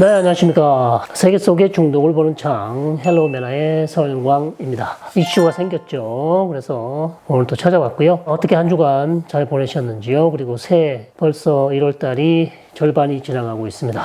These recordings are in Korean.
네, 안녕하십니까. 세계 속의 중동을 보는 창, 헬로우 메나의 서영광입니다. 이슈가 생겼죠. 그래서 오늘 또 찾아왔고요. 어떻게 한 주간 잘 보내셨는지요? 그리고 새해 벌써 1월달이 절반이 지나가고 있습니다.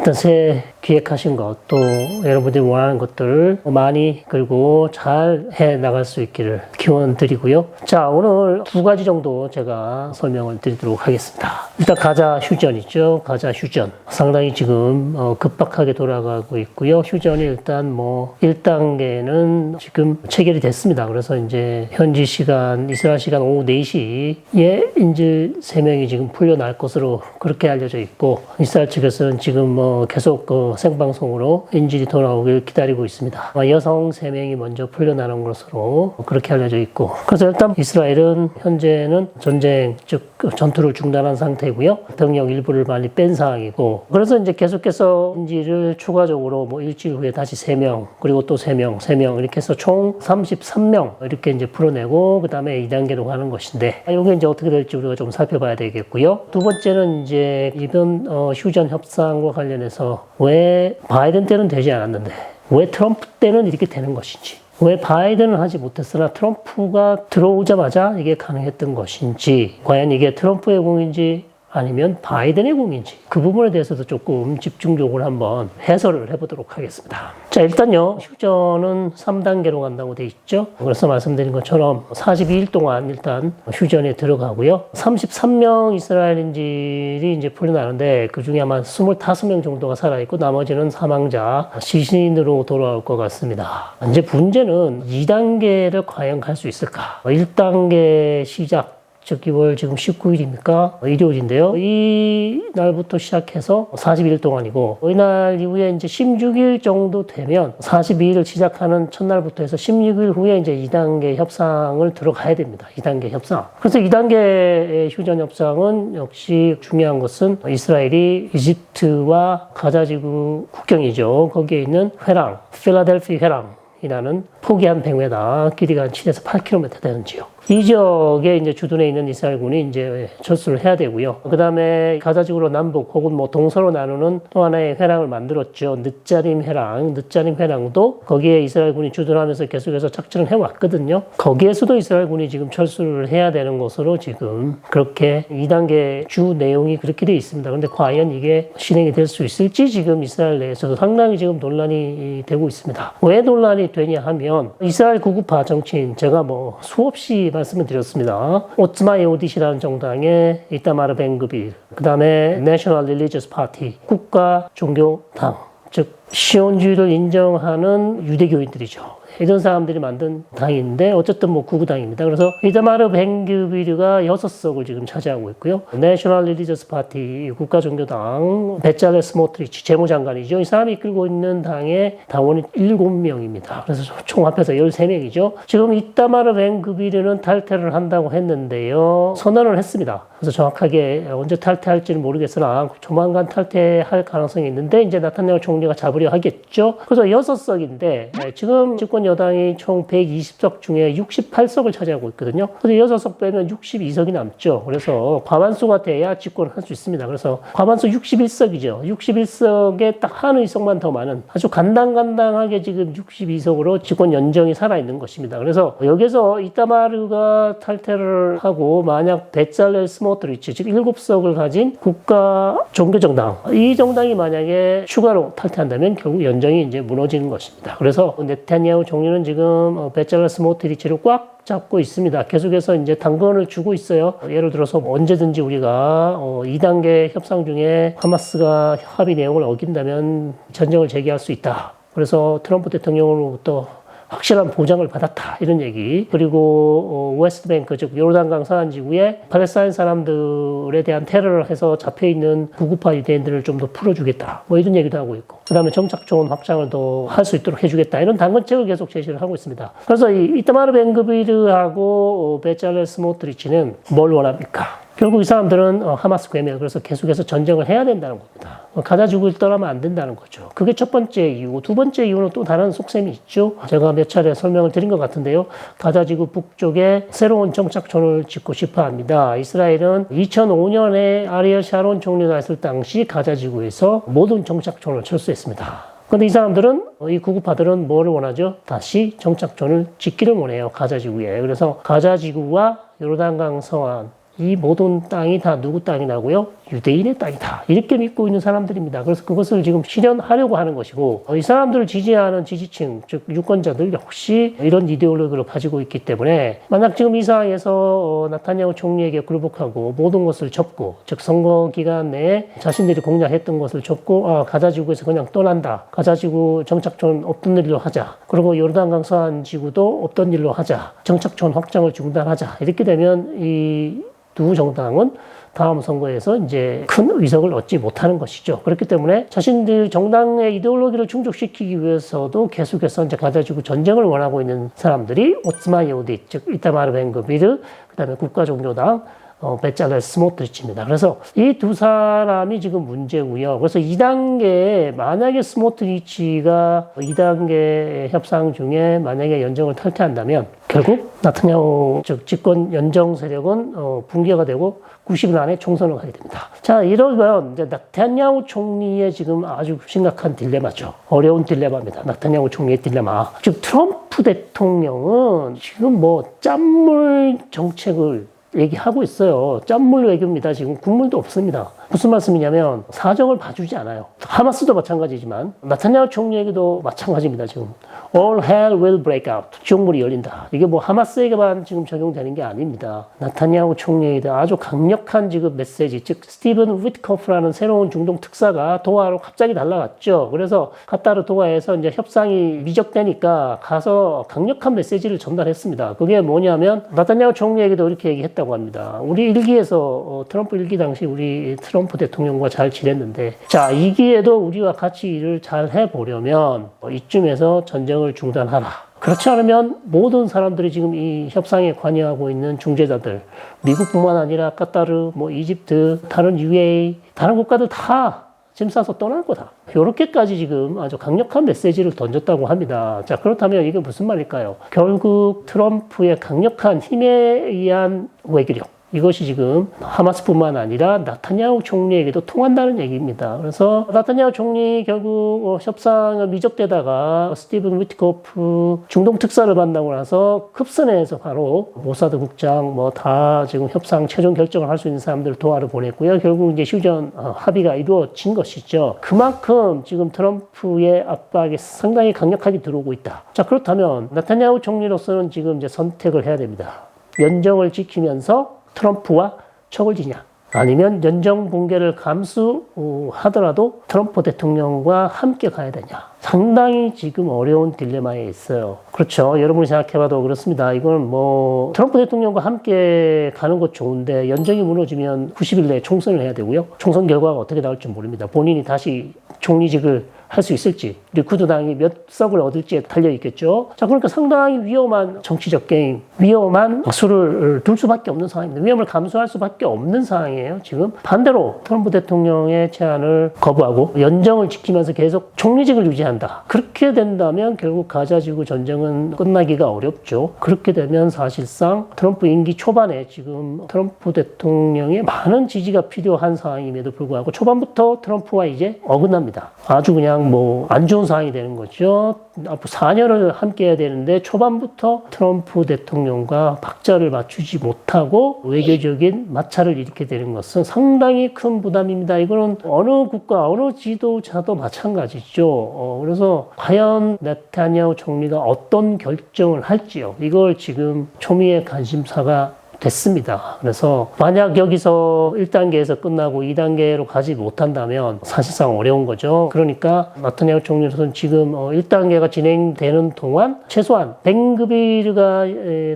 어떤 새해 기획하신 것, 또 여러분들이 원하는 것들 많이 그리고 잘 해 나갈 수 있기를 기원 드리고요. 자, 오늘 두 가지 정도 제가 설명을 드리도록 하겠습니다. 일단 가자 휴전 있죠. 가자 휴전. 상당히 지금 어, 급박하게 돌아가고 있고요. 휴전이 일단 뭐 1단계는 지금 체결이 됐습니다. 그래서 이제 현지 시간, 이스라엘 시간 오후 4시에 인질 3명이 지금 풀려날 것으로 그렇게 알려져 있고 이스라엘 측에서는 지금 뭐 계속 그 생방송으로 인질이 돌아오길 기다리고 있습니다. 여성 3명이 먼저 풀려나는 것으로 그렇게 알려져 있고 그래서 일단 이스라엘은 현재는 전쟁 즉 전투를 중단한 상태고요. 병력 일부를 많이 뺀 상황이고 그래서 이제 계속해서 인질을 추가적으로 뭐 일주일 후에 다시 3명 그리고 또 3명 3명 이렇게 해서 총 33명 이렇게 이제 풀어내고 그 다음에 2단계로 가는 것인데 이게 이제 어떻게 될지 우리가 좀 살펴봐야 되겠고요. 두 번째는 이제 이번 어, 휴전 협상과 관련 해서 왜 바이든 때는 되지 않았는데 왜 트럼프 때는 이렇게 되는 것인지 왜 바이든은 하지 못했으나 트럼프가 들어오자마자 이게 가능했던 것인지 과연 이게 트럼프의 공인지 아니면 바이든의 공인지 그 부분에 대해서도 조금 집중적으로 한번 해설을 해보도록 하겠습니다. 자 일단요 휴전은 3단계로 간다고 돼 있죠. 그래서 말씀드린 것처럼 42일 동안 일단 휴전에 들어가고요. 33명 이스라엘인질이 이제 풀려나는데 그 중에 아마 25명 정도가 살아있고 나머지는 사망자 시신으로 돌아올 것 같습니다. 이제 문제는 2단계를 과연 갈 수 있을까? 1단계 시작 즉 2월 지금 19일입니까? 일요일인데요. 이 날부터 시작해서 40일 동안이고 이날 이후에 이제 16일 정도 되면 42일을 시작하는 첫날부터 해서 16일 후에 이제 2단계 협상을 들어가야 됩니다. 2단계 협상. 그래서 2단계의 휴전 협상은 역시 중요한 것은 이스라엘이 이집트와 가자지구 국경이죠. 거기에 있는 회랑, 필라델피 회랑 이라는 포기한 100m, 길이가 한 7에서 8km 되는 지역. 이 지역에 이제 주둔해 있는 이스라엘군이 이제 철수를 해야 되고요. 그 다음에 가자지구로 남북 혹은 뭐 동서로 나누는 또 하나의 회랑을 만들었죠. 늦자림 회랑, 늦자림 회랑도 거기에 이스라엘군이 주둔하면서 계속해서 작전을 해왔거든요. 거기에서도 이스라엘군이 지금 철수를 해야 되는 것으로 지금 그렇게 2단계 주 내용이 그렇게 돼 있습니다. 그런데 과연 이게 실행이 될 수 있을지 지금 이스라엘 내에서도 상당히 지금 논란이 되고 있습니다. 왜 논란이 되냐 하면 이스라엘 구구파 정치인 제가 뭐 수없이 말씀을 드렸습니다. 오츠마 예오디시라는 정당의 이타마르 벤그빌, 그 다음에 내셔널 릴리저스 파티, 국가 종교당, 즉 시온주의를 인정하는 유대교인들이죠. 이런 사람들이 만든 당인데 어쨌든 뭐 구구당입니다. 그래서 이타마르 벤그비르가 여섯 석을 지금 차지하고 있고요. 내셔널 리리저스 파티 국가 종교당 베짤레 스모트리치 재무장관이죠. 이 사람이 이끌고 있는 당의 당원이 일곱 명입니다. 그래서 총 합해서 13명이죠. 지금 이타마르 벤그비르는 탈퇴를 한다고 했는데요. 선언을 했습니다. 그래서 정확하게 언제 탈퇴할지는 모르겠으나 조만간 탈퇴할 가능성이 있는데 이제 나타나오 총리가 잡으려 하겠죠. 그래서 여섯 석인데 지금 집권 여당이 총 120석 중에 68석을 차지하고 있거든요. 그래서 6석 빼면 62석이 남죠. 그래서 과반수가 돼야 집권을 할 수 있습니다. 그래서 과반수 61석이죠. 61석에 딱 한 의석만 더 많은 아주 간당간당하게 지금 62석으로 집권 연정이 살아있는 것입니다. 그래서 여기서 이타마르가 탈퇴를 하고 만약 베짤레 스모트리치 즉 7석을 가진 국가 종교정당 이 정당이 만약에 추가로 탈퇴한다면 결국 연정이 이제 무너지는 것입니다. 그래서 네타냐후 종류는 지금 베짤레 스모트리치를 꽉 잡고 있습니다. 계속해서 이제 당근을 주고 있어요. 예를 들어서 언제든지 우리가 2단계 협상 중에 하마스가 합의 내용을 어긴다면 전쟁을 재개할 수 있다. 그래서 트럼프 대통령으로부터 확실한 보장을 받았다 이런 얘기 그리고 어, 웨스트뱅크 즉 요르단강 서안 지구에 팔레스타인 사람들에 대한 테러를 해서 잡혀 있는 구구파 유대인들을 좀 더 풀어주겠다 뭐 이런 얘기도 하고 있고 그 다음에 정착 좋은 확장을 더 할 수 있도록 해주겠다 이런 당근책을 계속 제시를 하고 있습니다. 그래서 이 이타마르 벤그비르하고 베짤레 스모트리치는 뭘 원합니까? 결국 이 사람들은 어, 하마스 괴멸 그래서 계속해서 전쟁을 해야 된다는 겁니다. 가자지구를 떠나면 안 된다는 거죠. 그게 첫 번째 이유고 두 번째 이유는 또 다른 속셈이 있죠. 제가 몇 차례 설명을 드린 것 같은데요. 가자 지구 북쪽에 새로운 정착촌을 짓고 싶어 합니다. 이스라엘은 2005년에 아리엘 샤론 총리가 있을 당시 가자 지구에서 모든 정착촌을 철수했습니다. 근데 이 사람들은 이 구구파들은 뭐를 원하죠? 다시 정착촌을 짓기를 원해요. 가자지구에. 그래서 가자지구와 요르단강 서안 이 모든 땅이 다 누구 땅이라고요? 유대인의 땅이다. 이렇게 믿고 있는 사람들입니다. 그래서 그것을 지금 실현하려고 하는 것이고, 이 사람들을 지지하는 지지층, 즉, 유권자들 역시 이런 이데올로기를 가지고 있기 때문에, 만약 지금 이 상황에서 어, 나타냐후 총리에게 굴복하고 모든 것을 접고, 즉, 선거 기간 내에 자신들이 공략했던 것을 접고, 아, 가자지구에서 그냥 떠난다. 가자지구 정착촌 없던 일로 하자. 그리고 요르단강 서안 지구도 없던 일로 하자. 정착촌 확장을 중단하자. 이렇게 되면 이 두 정당은 다음 선거에서 이제 큰 의석을 얻지 못하는 것이죠. 그렇기 때문에 자신들 정당의 이데올로기를 충족시키기 위해서도 계속해서 이제 가자지구 전쟁을 원하고 있는 사람들이 오츠마 예우디, 즉 이타마르 벤거비르, 그다음에 국가종교당, 어, 베짤레 스모트리치입니다. 그래서 이 두 사람이 지금 문제고요. 그래서 2단계에 만약에 스모트리치가 2단계 협상 중에 만약에 연정을 탈퇴한다면 결국 나타냐후 즉 집권 연정 세력은 어, 붕괴가 되고 90일 안에 총선을 가게 됩니다. 자 이러면 이제 나타냐후 총리의 지금 아주 심각한 딜레마죠. 어려운 딜레마입니다. 나타냐후 총리의 딜레마. 즉 트럼프 대통령은 지금 뭐 짠물 정책을 얘기하고 있어요. 짠물 외교입니다. 지금 국물도 없습니다. 무슨 말씀이냐면 사정을 봐주지 않아요. 하마스도 마찬가지지만 나타냐후 총리에게도 마찬가지입니다. 지금 all hell will break out. 지옥물이 열린다. 이게 뭐 하마스에게만 지금 적용되는 게 아닙니다. 나타냐후 총리에게 아주 강력한 지금 메시지, 즉 스티븐 위트커프라는 새로운 중동 특사가 도하로 갑자기 날라갔죠. 그래서 카타르 도하에서 이제 협상이 미적되니까 가서 강력한 메시지를 전달했습니다. 그게 뭐냐면 나타냐후 총리에게도 이렇게 얘기했다고 합니다. 우리 일기에서 어, 트럼프 일기 당시 우리 트럼프 대통령과 잘 지냈는데 자 이기에도 우리와 같이 일을 잘 해보려면 어, 이쯤에서 전쟁을 중단하라. 그렇지 않으면 모든 사람들이 지금 이 협상에 관여하고 있는 중재자들, 미국뿐만 아니라 카타르, 뭐 이집트, 다른 UAE, 다른 국가들 다 짐 싸서 떠날 거다. 이렇게까지 지금 아주 강력한 메시지를 던졌다고 합니다. 자, 그렇다면 이게 무슨 말일까요? 결국 트럼프의 강력한 힘에 의한 외교력. 이것이 지금 하마스뿐만 아니라 나타냐후 총리에게도 통한다는 얘기입니다. 그래서 나타냐후 총리 결국 어, 협상을 미적되다가 스티븐 위트코프 중동 특사를 만나고 나서 급선회에서 바로 모사드 국장 뭐 다 지금 협상 최종 결정을 할 수 있는 사람들 도하를 보냈고요. 결국 이제 휴전 어, 합의가 이루어진 것이죠. 그만큼 지금 트럼프의 압박이 상당히 강력하게 들어오고 있다. 자 그렇다면 나타냐후 총리로서는 지금 이제 선택을 해야 됩니다. 연정을 지키면서 트럼프와 척을 지냐 아니면 연정 붕괴를 감수하더라도 트럼프 대통령과 함께 가야 되냐 상당히 지금 어려운 딜레마에 있어요. 그렇죠. 여러분이 생각해봐도 그렇습니다. 이건 뭐 트럼프 대통령과 함께 가는 것 좋은데 연정이 무너지면 90일 내에 총선을 해야 되고요. 총선 결과가 어떻게 나올지 모릅니다. 본인이 다시 총리직을 할 수 있을지 리쿠드당이 몇 석을 얻을지에 달려 있겠죠. 자 그러니까 상당히 위험한 정치적 게임, 위험한 수를 둘 수밖에 없는 상황입니다. 위험을 감수할 수밖에 없는 상황이에요. 지금 반대로 트럼프 대통령의 제안을 거부하고 연정을 지키면서 계속 총리직을 유지한다. 그렇게 된다면 결국 가자지구 전쟁은 끝나기가 어렵죠. 그렇게 되면 사실상 트럼프 임기 초반에 지금 트럼프 대통령의 많은 지지가 필요한 상황임에도 불구하고 초반부터 트럼프와 이제 어긋납니다. 아주 그냥 뭐 안 좋은 상황이 되는 거죠. 앞으로 4년을 함께 해야 되는데 초반부터 트럼프 대통령과 박자를 맞추지 못하고 외교적인 마찰을 일으키게 되는 것은 상당히 큰 부담입니다. 이거는 어느 국가, 어느 지도자도 마찬가지죠. 어, 그래서 과연 네타냐후 총리가 어떤 결정을 할지요. 이걸 지금 초미의 관심사가 됐습니다. 그래서 만약 여기서 1단계에서 끝나고 2단계로 가지 못한다면 사실상 어려운 거죠. 그러니까 나타냐후 총리로서는 지금 1단계가 진행되는 동안 최소한 뱅그비르가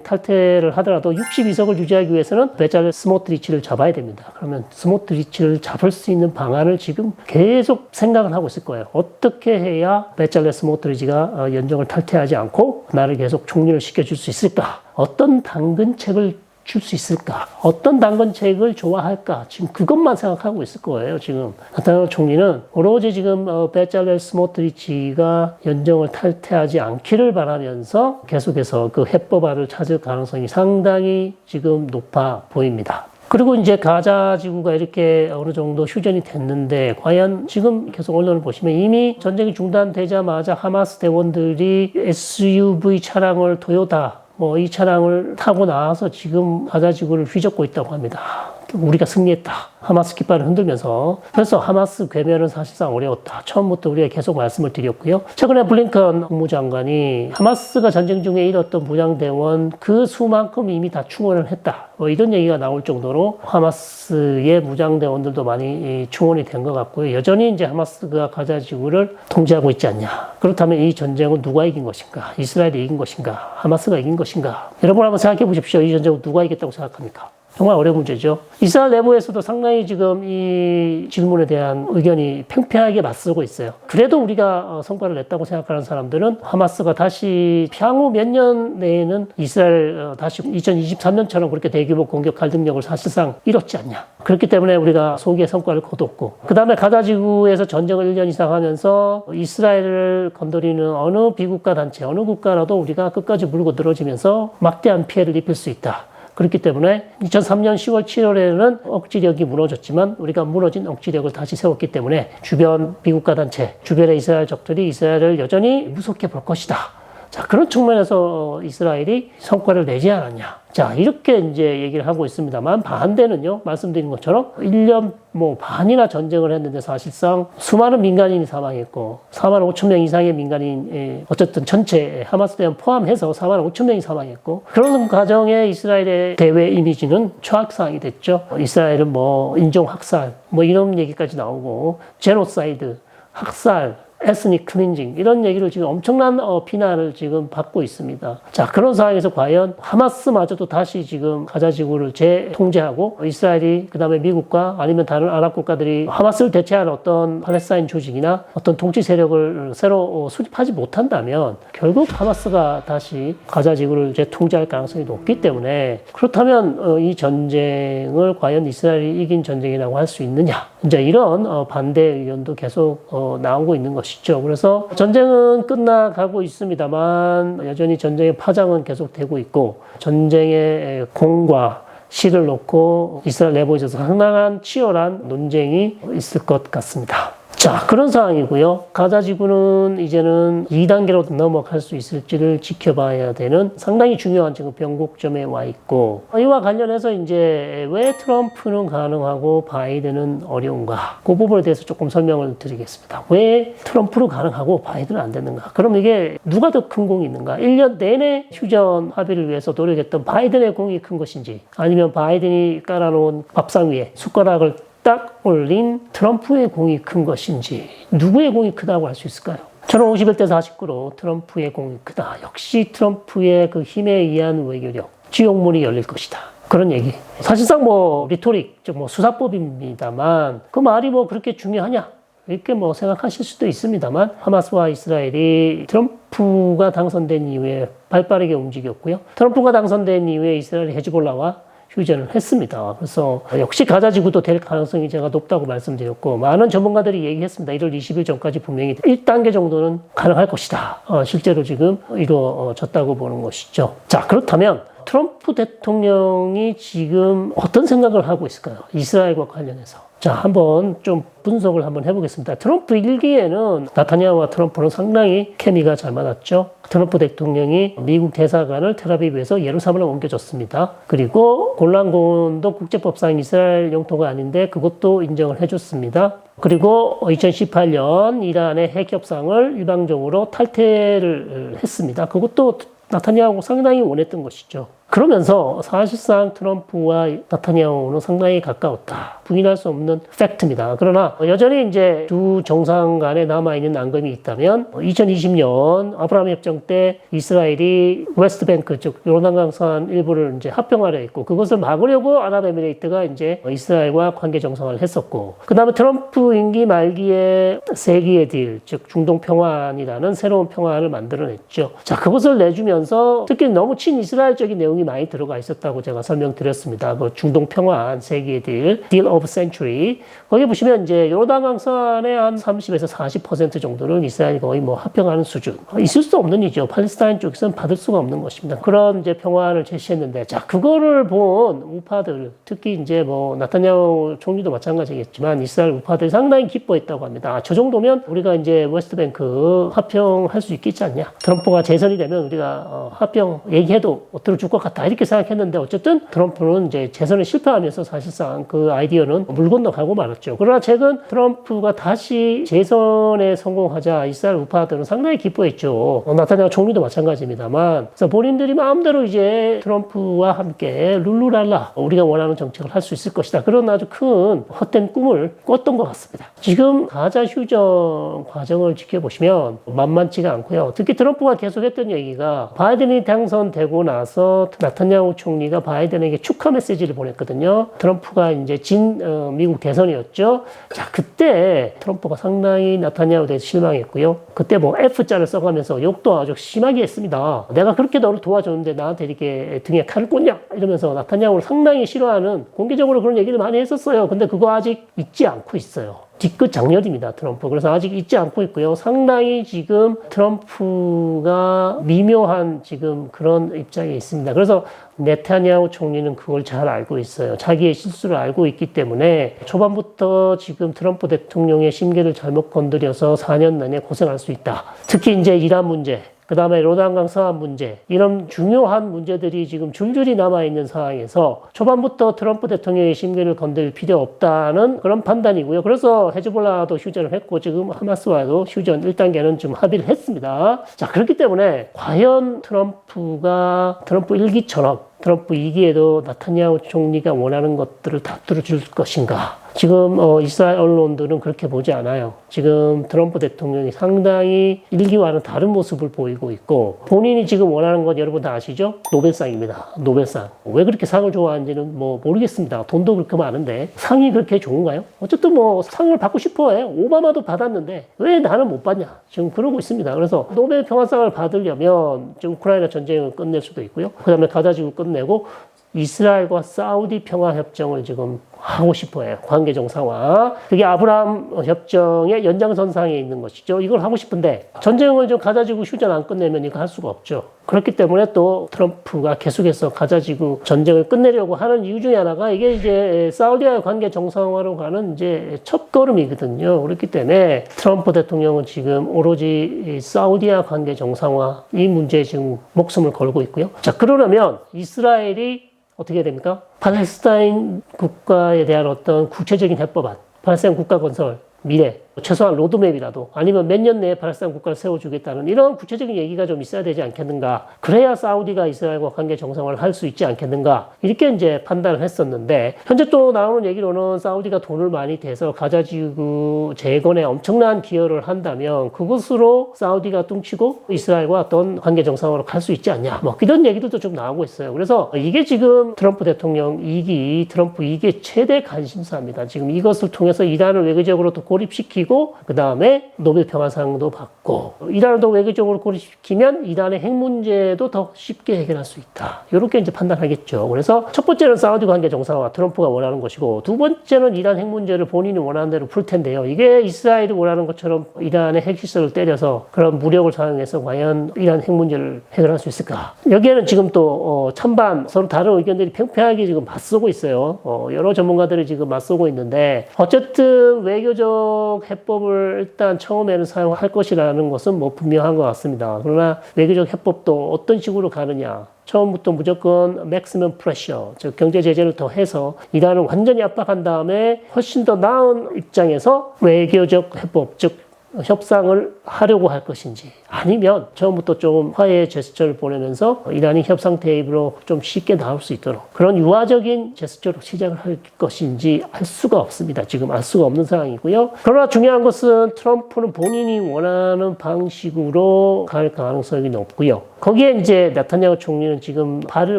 탈퇴를 하더라도 62석을 유지하기 위해서는 베자르 스모트리치를 잡아야 됩니다. 그러면 스모트리치를 잡을 수 있는 방안을 지금 계속 생각을 하고 있을 거예요. 어떻게 해야 베자르 스모트리치가 연정을 탈퇴하지 않고 나를 계속 총리를 시켜줄 수 있을까? 어떤 당근책을 줄 수 있을까? 어떤 당근책을 좋아할까? 지금 그것만 생각하고 있을 거예요, 지금. 나타나는 총리는 오로지 지금 어, 베잘렐 스모트리치가 연정을 탈퇴하지 않기를 바라면서 계속해서 그 해법안을 찾을 가능성이 상당히 지금 높아 보입니다. 그리고 이제 가자 지구가 이렇게 어느 정도 휴전이 됐는데 과연 지금 계속 언론을 보시면 이미 전쟁이 중단되자마자 하마스 대원들이 SUV 차량을 토요타 뭐이 차량을 타고 나와서 지금 가자 지구를 휘젓고 있다고 합니다. 우리가 승리했다. 하마스 깃발을 흔들면서 그래서 하마스 괴멸은 사실상 어려웠다. 처음부터 우리가 계속 말씀을 드렸고요. 최근에 블링컨 국무장관이 하마스가 전쟁 중에 잃었던 무장대원 그 수만큼 이미 다 충원을 했다. 뭐 이런 얘기가 나올 정도로 하마스의 무장대원들도 많이 충원이 된 것 같고요. 여전히 이제 하마스가 가자 지구를 통제하고 있지 않냐. 그렇다면 이 전쟁은 누가 이긴 것인가? 이스라엘이 이긴 것인가? 하마스가 이긴 것인가? 여러분 한번 생각해 보십시오. 이 전쟁은 누가 이겼다고 생각합니까? 정말 어려운 문제죠. 이스라엘 내부에서도 상당히 지금 이 질문에 대한 의견이 팽팽하게 맞서고 있어요. 그래도 우리가 어, 성과를 냈다고 생각하는 사람들은 하마스가 다시 향후 몇 년 내에는 이스라엘 어, 다시 2023년처럼 그렇게 대규모 공격할 능력을 사실상 잃었지 않냐. 그렇기 때문에 우리가 소기의 성과를 거뒀고 그 다음에 가자지구에서 전쟁을 1년 이상 하면서 이스라엘을 건드리는 어느 비국가 단체, 어느 국가라도 우리가 끝까지 물고 늘어지면서 막대한 피해를 입힐 수 있다. 그렇기 때문에 2003년 10월 7월에는 억지력이 무너졌지만 우리가 무너진 억지력을 다시 세웠기 때문에 주변 비국가 단체, 주변의 이스라엘 적들이 이스라엘을 여전히 무섭게 볼 것이다. 자, 그런 측면에서 이스라엘이 성과를 내지 않았냐. 자, 이렇게 이제 얘기를 하고 있습니다만 반대는요, 말씀드린 것처럼 1년 뭐 반이나 전쟁을 했는데 사실상 수많은 민간인이 사망했고 4만 5천 명 이상의 민간인, 어쨌든 전체 하마스 대원 포함해서 4만 5천 명이 사망했고 그런 과정에 이스라엘의 대외 이미지는 최악상이 됐죠. 이스라엘은 뭐 인종 학살, 뭐 이런 얘기까지 나오고 제노사이드, 학살, 에스닉 클린징 이런 얘기를 지금 엄청난 어, 비난을 지금 받고 있습니다. 자 그런 상황에서 과연 하마스마저도 다시 지금 가자 지구를 재통제하고 이스라엘이 그 다음에 미국과 아니면 다른 아랍 국가들이 하마스를 대체할 어떤 팔레스타인 조직이나 어떤 통치 세력을 새로 어, 수립하지 못한다면 결국 하마스가 다시 가자 지구를 재통제할 가능성이 높기 때문에 그렇다면 어, 이 전쟁을 과연 이스라엘이 이긴 전쟁이라고 할 수 있느냐 이제 이런 어, 반대 의견도 계속 어, 나오고 있는 것이죠. 그래서 전쟁은 끝나가고 있습니다만 여전히 전쟁의 파장은 계속되고 있고 전쟁의 공과 실을 놓고 이스라엘 내부에 있어서 상당한 치열한 논쟁이 있을 것 같습니다. 자, 그런 상황이고요. 가자 지구는 이제는 2단계로 넘어갈 수 있을지를 지켜봐야 되는 상당히 중요한 지금 변곡점에 와 있고, 이와 관련해서 이제 왜 트럼프는 가능하고 바이든은 어려운가? 그 부분에 대해서 조금 설명을 드리겠습니다. 왜 트럼프는 가능하고 바이든은 안 되는가? 그럼 이게 누가 더 큰 공이 있는가? 1년 내내 휴전 합의를 위해서 노력했던 바이든의 공이 큰 것인지, 아니면 바이든이 깔아놓은 밥상 위에 숟가락을 딱 올린 트럼프의 공이 큰 것인지 누구의 공이 크다고 할 수 있을까요? 저는 51대 49로 트럼프의 공이 크다. 역시 트럼프의 그 힘에 의한 외교력, 지옥문이 열릴 것이다. 그런 얘기. 사실상 뭐 리토릭, 뭐 수사법입니다만 그 말이 뭐 그렇게 중요하냐? 이렇게 뭐 생각하실 수도 있습니다만 하마스와 이스라엘이 트럼프가 당선된 이후에 발빠르게 움직였고요. 트럼프가 당선된 이후에 이스라엘이 헤즈볼라와 휴전을 했습니다. 그래서 역시 가자지구도 될 가능성이 제가 높다고 말씀드렸고 많은 전문가들이 얘기했습니다. 1월 20일 전까지 분명히 1단계 정도는 가능할 것이다. 어, 실제로 지금 이루어졌다고 보는 것이죠. 자 그렇다면 트럼프 대통령이 지금 어떤 생각을 하고 있을까요? 이스라엘과 관련해서. 자, 한번 좀 분석을 한번 해보겠습니다. 트럼프 일기에는 나타냐와 트럼프는 상당히 케미가 잘 맞았죠. 트럼프 대통령이 미국 대사관을 텔아비브에서 예루살렘으로 옮겨줬습니다. 그리고 골란고원도 국제법상 이스라엘 영토가 아닌데 그것도 인정을 해줬습니다. 그리고 2018년 이란의 핵 협상을 일방적으로 탈퇴를 했습니다. 그것도 나타냐고 상당히 원했던 것이죠. 그러면서 사실상 트럼프와 나타냐후는 상당히 가까웠다. 부인할 수 없는 팩트입니다. 그러나 여전히 이제 두 정상 간에 남아있는 앙금이 있다면 2020년 아브라함 협정 때 이스라엘이 웨스트뱅크 즉 요르단강산 일부를 이제 합병하려 했고 그것을 막으려고 아랍에미레이트가 이제 이스라엘과 관계 정상화를 했었고 그 다음에 트럼프 임기 말기에 세기의 딜 즉 중동 평화안이라는 새로운 평화안을 만들어냈죠. 자 그것을 내주면서 특히 너무 친이스라엘적인 내용이 많이 들어가 있었다고 제가 설명드렸습니다. 뭐 중동 평화안 세계 딜, 딜 오브 센츄리 거기 보시면 이제 요르단 강산의 한 30에서 40% 정도는 이스라엘이 거의 뭐 합병하는 수준. 있을 수 없는 일이죠. 팔레스타인 쪽에서는 받을 수가 없는 것입니다. 그런 이제 평화를 제시했는데 자 그거를 본 우파들 특히 이제 뭐 나타냐후 총리도 마찬가지겠지만 이스라엘 우파들이 상당히 기뻐했다고 합니다. 아, 저 정도면 우리가 이제 웨스트뱅크 합병할 수 있겠지 않냐. 트럼프가 재선이 되면 우리가 어, 합병 얘기해도 들어줄 것 같다 이렇게 생각했는데 어쨌든 트럼프는 이제 재선에 실패하면서 사실상 그 아이디어 는물 건너 가고 말았죠. 그러나 최근 트럼프가 다시 재선에 성공하자 이스라엘 우파들은 상당히 기뻐했죠. 어, 나타냐후 총리도 마찬가지입니다만 그래서 본인들이 마음대로 이제 트럼프와 함께 룰루랄라 우리가 원하는 정책을 할 수 있을 것이다. 그런 아주 큰 헛된 꿈을 꿨던 것 같습니다. 지금 가자 휴전 과정을 지켜보시면 만만치가 않고요. 특히 트럼프가 계속했던 얘기가 바이든이 당선되고 나서 나타냐후 총리가 바이든에게 축하 메시지를 보냈거든요. 트럼프가 이제 진 어, 미국 대선이었죠. 자 그때 트럼프가 상당히 나타냐후 대해서 실망했고요. 그때 뭐 F자를 써가면서 욕도 아주 심하게 했습니다. 내가 그렇게 너를 도와줬는데 나한테 이렇게 등에 칼을 꽂냐 이러면서 나타냐후를 상당히 싫어하는 공개적으로 그런 얘기를 많이 했었어요. 근데 그거 아직 잊지 않고 있어요. 뒤끝 장렬입니다, 트럼프. 그래서 아직 잊지 않고 있고요. 상당히 지금 트럼프가 미묘한 지금 그런 입장에 있습니다. 그래서 네타냐후 총리는 그걸 잘 알고 있어요. 자기의 실수를 알고 있기 때문에 초반부터 지금 트럼프 대통령의 심계를 잘못 건드려서 4년 내내 고생할 수 있다. 특히 이제 이란 문제, 그 다음에 로단강 사안 문제, 이런 중요한 문제들이 지금 줄줄이 남아 있는 상황에서 초반부터 트럼프 대통령의 심기를 건들 필요 없다는 그런 판단이고요. 그래서 헤즈볼라도 휴전을 했고 지금 하마스와도 휴전 1단계는 좀 합의를 했습니다. 자, 그렇기 때문에 과연 트럼프가 트럼프 일기처럼 트럼프 2기에도 나타냐후 총리가 원하는 것들을 다 들어줄 것인가? 지금 어, 이스라엘 언론들은 그렇게 보지 않아요. 지금 트럼프 대통령이 상당히 일기와는 다른 모습을 보이고 있고 본인이 지금 원하는 건 여러분 다 아시죠? 노벨상입니다. 노벨상. 왜 그렇게 상을 좋아하는지는 뭐 모르겠습니다. 돈도 그렇게 많은데 상이 그렇게 좋은가요? 어쨌든 뭐 상을 받고 싶어해. 오바마도 받았는데 왜 나는 못 받냐? 지금 그러고 있습니다. 그래서 노벨 평화상을 받으려면 지금 우크라이나 전쟁을 끝낼 수도 있고요. 그다음에 가자지구 끝내고 이스라엘과 사우디 평화 협정을 지금 하고 싶어해요. 관계 정상화. 그게 아브라함 협정의 연장선상에 있는 것이죠. 이걸 하고 싶은데 전쟁을 좀 가자지구 휴전 안 끝내면 이거 할 수가 없죠. 그렇기 때문에 또 트럼프가 계속해서 가자지구 전쟁을 끝내려고 하는 이유 중에 하나가 이게 이제 사우디와의 관계 정상화로 가는 이제 첫 걸음이거든요. 그렇기 때문에 트럼프 대통령은 지금 오로지 사우디와 관계 정상화 이 문제에 지금 목숨을 걸고 있고요. 자, 그러려면 이스라엘이 어떻게 됩니까? 팔레스타인 국가에 대한 어떤 구체적인 해법안, 팔레스타인 국가 건설, 미래, 최소한 로드맵이라도 아니면 몇 년 내에 팔레스타인 국가를 세워주겠다는 이런 구체적인 얘기가 좀 있어야 되지 않겠는가. 그래야 사우디가 이스라엘과 관계 정상화를 할 수 있지 않겠는가. 이렇게 이제 판단을 했었는데 현재 또 나오는 얘기로는 사우디가 돈을 많이 대서 가자 지구 재건에 엄청난 기여를 한다면 그것으로 사우디가 뚱치고 이스라엘과 어떤 관계 정상화로 갈 수 있지 않냐. 뭐 이런 얘기들도 좀 나오고 있어요. 그래서 이게 지금 트럼프 대통령 2기, 트럼프 2기의 최대 관심사입니다. 지금 이것을 통해서 이란을 외교적으로 또 고립시키 고 그 다음에 노벨 평화상도 받고 이란을 더 외교적으로 고립시키면 이란의 핵 문제도 더 쉽게 해결할 수 있다. 이렇게 이제 판단하겠죠. 그래서 첫 번째는 사우디 관계 정상화 트럼프가 원하는 것이고 두 번째는 이란 핵 문제를 본인이 원하는 대로 풀 텐데요. 이게 이스라엘이 원하는 것처럼 이란의 핵 시설을 때려서 그런 무력을 사용해서 과연 이란 핵 문제를 해결할 수 있을까? 여기에는 지금 또 어, 찬반 서로 다른 의견들이 팽팽하게 지금 맞서고 있어요. 어, 여러 전문가들이 지금 맞서고 있는데 어쨌든 외교적 해법을 일단 처음에는 사용할 것이라는 것은 뭐 분명한 것 같습니다. 그러나 외교적 해법도 어떤 식으로 가느냐. 처음부터 무조건 맥시멈 프레셔, 즉 경제 제재를 더 해서 이란을 완전히 압박한 다음에 훨씬 더 나은 입장에서 외교적 해법, 즉 협상을 하려고 할 것인지 아니면 처음부터 좀 화해 제스처를 보내면서 이란이 협상 테이블로 좀 쉽게 나올 수 있도록 그런 유화적인 제스처로 시작을 할 것인지 알 수가 없습니다. 지금 알 수가 없는 상황이고요. 그러나 중요한 것은 트럼프는 본인이 원하는 방식으로 갈 가능성이 높고요. 거기에 이제 나타냐후 총리는 지금 발을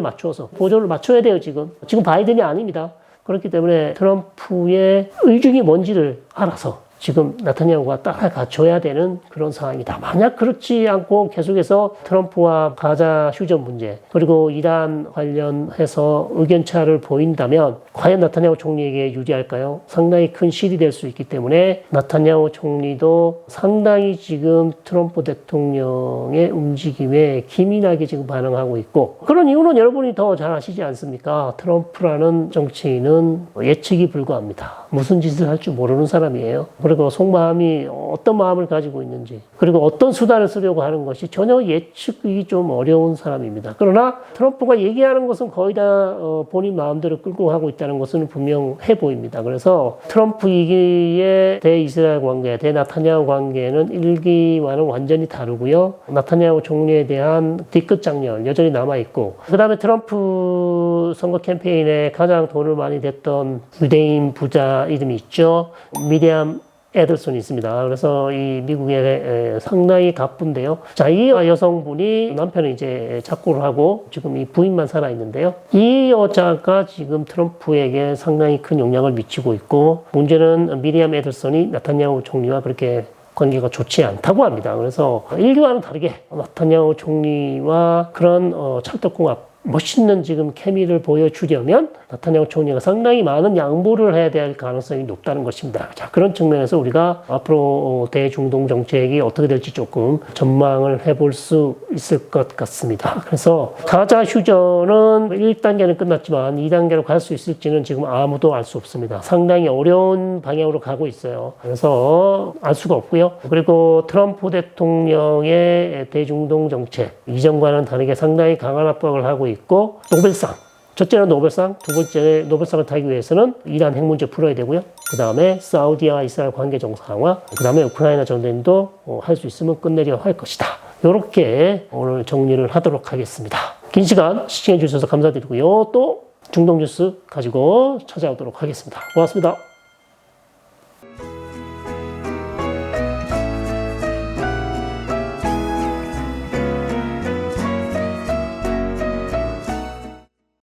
맞추어서 보조를 맞춰야 돼요. 지금 지금 바이든이 아닙니다. 그렇기 때문에 트럼프의 의중이 뭔지를 알아서 지금 나타냐후가 따라가줘야 되는 그런 상황이다. 만약 그렇지 않고 계속해서 트럼프와 가자 휴전 문제 그리고 이란 관련해서 의견차를 보인다면 과연 나타냐후 총리에게 유리할까요? 상당히 큰 실이 될 수 있기 때문에 나타냐후 총리도 상당히 지금 트럼프 대통령의 움직임에 기민하게 지금 반응하고 있고 그런 이유는 여러분이 더 잘 아시지 않습니까? 트럼프라는 정치인은 예측이 불가합니다. 무슨 짓을 할 줄 모르는 사람이에요. 그리고 속마음이 어떤 마음을 가지고 있는지 그리고 어떤 수단을 쓰려고 하는 것이 전혀 예측이 좀 어려운 사람입니다. 그러나 트럼프가 얘기하는 것은 거의 다 어, 본인 마음대로 끌고 가고 있다는 것은 분명해 보입니다. 그래서 트럼프 이기의 대이스라엘 관계, 대나타냐후 관계는 일기와는 완전히 다르고요. 나타냐후 총리에 대한 뒤끝 장렬 여전히 남아 있고 그 다음에 트럼프 선거 캠페인에 가장 돈을 많이 댔던 유대인 부자 이름이 있죠. 미디엄 에들슨이 있습니다. 그래서 이 미국에 에, 상당히 가쁜데요. 자, 이 여성분이 남편을 이제 착고를 하고 지금 이 부인만 살아 있는데요. 이 여자가 지금 트럼프에게 상당히 큰 영향을 미치고 있고 문제는 미리암 에들슨이 나타냐후 총리와 그렇게 관계가 좋지 않다고 합니다. 그래서 일기와는 다르게 나타냐후 총리와 그런 어, 찰떡궁합 멋있는 지금 케미를 보여주려면 나타냐후 총리가 상당히 많은 양보를 해야 될 가능성이 높다는 것입니다. 자, 그런 측면에서 우리가 앞으로 어, 대중동 정책이 어떻게 될지 조금 전망을 해볼 수 있을 것 같습니다. 그래서 가자 휴전은 1단계는 끝났지만 2단계로 갈 수 있을지는 지금 아무도 알 수 없습니다. 상당히 어려운 방향으로 가고 있어요. 그래서 알 수가 없고요. 그리고 트럼프 대통령의 대중동 정책 이전과는 다르게 상당히 강한 압박을 하고 있고 노벨상 첫째는 노벨상, 두 번째 노벨상을 타기 위해서는 이란 핵 문제 풀어야 되고요. 그 다음에 사우디와 이스라엘 관계 정상화, 그 다음에 우크라이나 전쟁도 어, 할수 있으면 끝내려 할 것이다. 이렇게 오늘 정리를 하도록 하겠습니다. 긴 시간 시청해 주셔서 감사드리고요. 또 중동 뉴스 가지고 찾아오도록 하겠습니다. 고맙습니다.